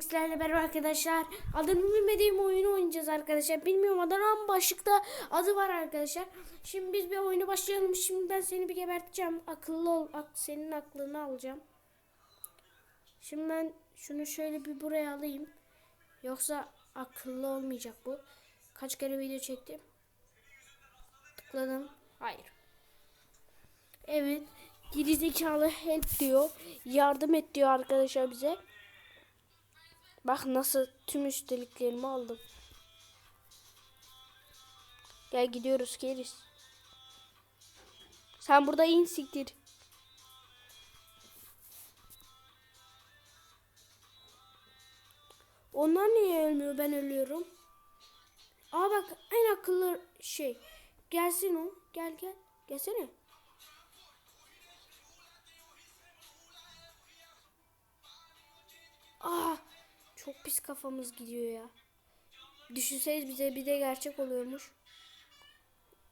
Sizlerle beraber arkadaşlar adını bilmediğim oyunu oynayacağız arkadaşlar. Bilmiyorum adını ama başlıkta adı var arkadaşlar. Şimdi biz bir oyunu başlayalım. Şimdi ben seni bir geberteceğim. Akıllı ol. Ak senin aklını alacağım. Şimdi ben şunu şöyle bir buraya alayım. Yoksa akıllı olmayacak bu. Kaç kere video çektim. Tıkladım. Hayır. Evet. Gerizekalı help diyor. Yardım et diyor arkadaşlar bize. Bak nasıl tüm üsteliklerimi aldım. Gel gidiyoruz geriz. Sen burada in siktir. Onlar niye ölmüyor ben ölüyorum. Aa bak en akıllı şey. Gelsin o. Gel gel. Gelsene. Çok pis kafamız gidiyor ya. Düşünseniz bize bir de gerçek oluyormuş.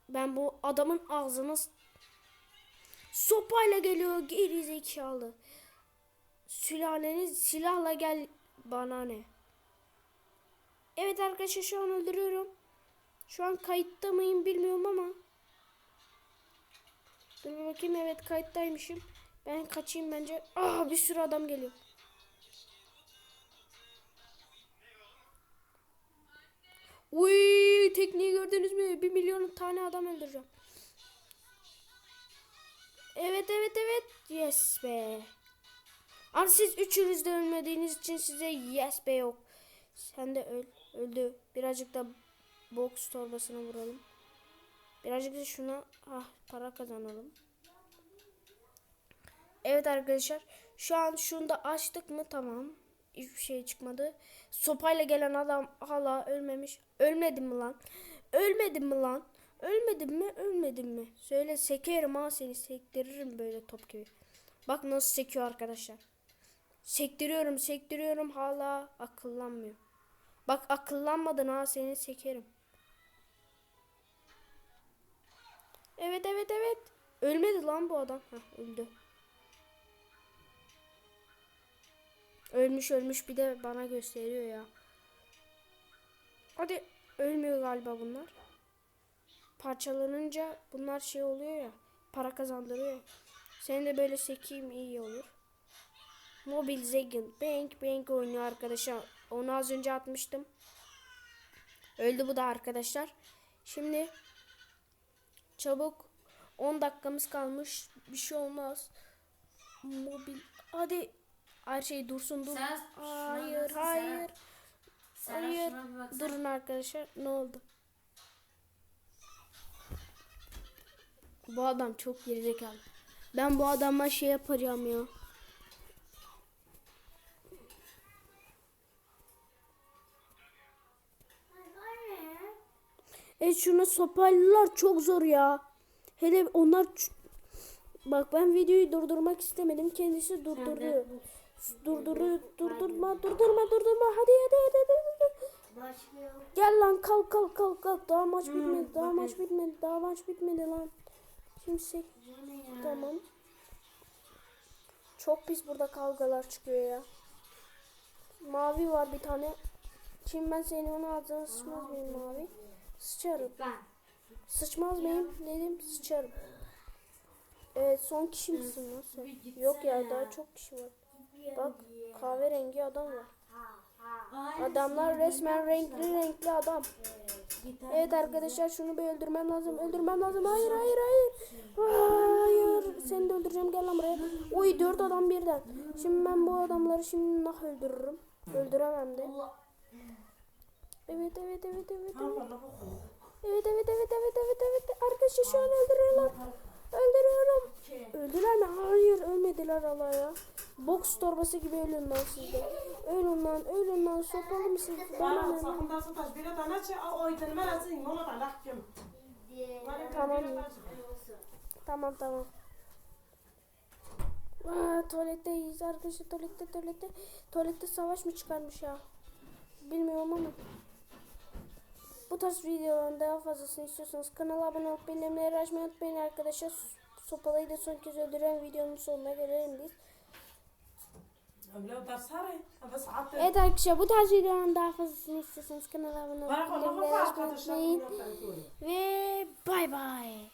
Ben bu adamın ağzına sopayla geliyor geri zekalı. Sülaleniz silahla gel bana ne? Evet arkadaşlar şu an öldürüyorum. Şu an kayıtta mıyım bilmiyorum ama. Dur bakayım evet kayıttaymışım. Ben kaçayım bence. Aa bir sürü adam geliyor. Uy tekniği gördünüz mü? Bir milyon tane adam öldüreceğim. Evet evet evet. Yes be. Ama siz üçünüz de ölmediğiniz için size yes be yok. Sen de öl. Öldü. Birazcık da box torbasına vuralım. Birazcık da şuna ah para kazanalım. Evet arkadaşlar. Şu an şunu da açtık mı tamam. Hiçbir şey çıkmadı. Sopayla gelen adam hala ölmemiş. Ölmedim mi lan? Ölmedim mi lan? Ölmedim mi? Ölmedim mi? Söyle sekerim ha seni sektiririm böyle top gibi. Bak nasıl sekiyor arkadaşlar. Sektiriyorum sektiriyorum hala akıllanmıyor. Bak akıllanmadın ha seni sekerim. Evet evet evet. Ölmedi lan bu adam. Heh, öldü. Ölmüş ölmüş bir de bana gösteriyor ya. Hadi ölmüyor galiba bunlar. Parçalanınca bunlar şey oluyor ya. Para kazandırıyor. Senin de böyle sekeyim iyi olur. Mobil Zegin. Bank Bank oynuyor arkadaşlar. Onu az önce atmıştım. Öldü bu da arkadaşlar. Şimdi çabuk 10 dakikamız kalmış. Bir şey olmaz. Mobil. Hadi her şey dursun dur. Sen Hayır hayır. Serap Hayır. baksana. Durun arkadaşlar. Ne oldu? Bu adam çok gerizekalı. Ben bu adama şey yapacağım ya. E şuna sopaylılar çok zor ya. Hele onlar Bak ben videoyu durdurmak istemedim. Kendisi durdurdu. Durdurdu. Durdurma, durdurma, durdurma. Hadi hadi hadi hadi. Gel lan kalk kalk kalk kalk. Daha maç bitmedi. Daha maç bitmedi. Daha maç bitmedi lan. Ya? tamam. Çok pis burada kavgalar çıkıyor ya. Mavi var bir tane. Şimdi ben senin onun ağzına sıçmaz mıyım mavi? Sıçarım. Sıçmaz mıyım? Dedim sıçarım. Evet son kişi misin lan sen? Yok ya daha çok kişi var. Bak kahverengi adam var. Adamlar resmen renkli renkli adam. Evet arkadaşlar şunu bir öldürmem lazım. Öldürmem lazım. Hayır hayır hayır. Hayır. Seni de öldüreceğim. Gel lan buraya. Oy dört adam birden. Şimdi ben bu adamları şimdi nah öldürürüm. Öldüremem de. Evet evet evet evet evet. Evet evet evet evet evet evet. Arkadaşlar şu an öldürüyorlar. Öldürüyorum. Öldüler mi? Hayır ölmediler Allah ya. Boks torbası gibi ölün lan siz de. Ölün lan ölün lan sopalı mısınız? Bana ne lan? Tamam. Tamam tamam. Aa, tuvaletteyiz arkadaşlar tuvalette tuvalette. Tuvalette savaş mı çıkarmış ya? Bilmiyorum ama. Bu tarz videoların daha fazlasını istiyorsanız kanala abone olup bildirimleri açmayı unutmayın arkadaşlar. Sopalıyı da son kez öldüren videonun sonuna gelelim biz. Evet arkadaşlar bu tarz videoların daha fazlasını istiyorsanız kanala abone olmayı ve bay bay.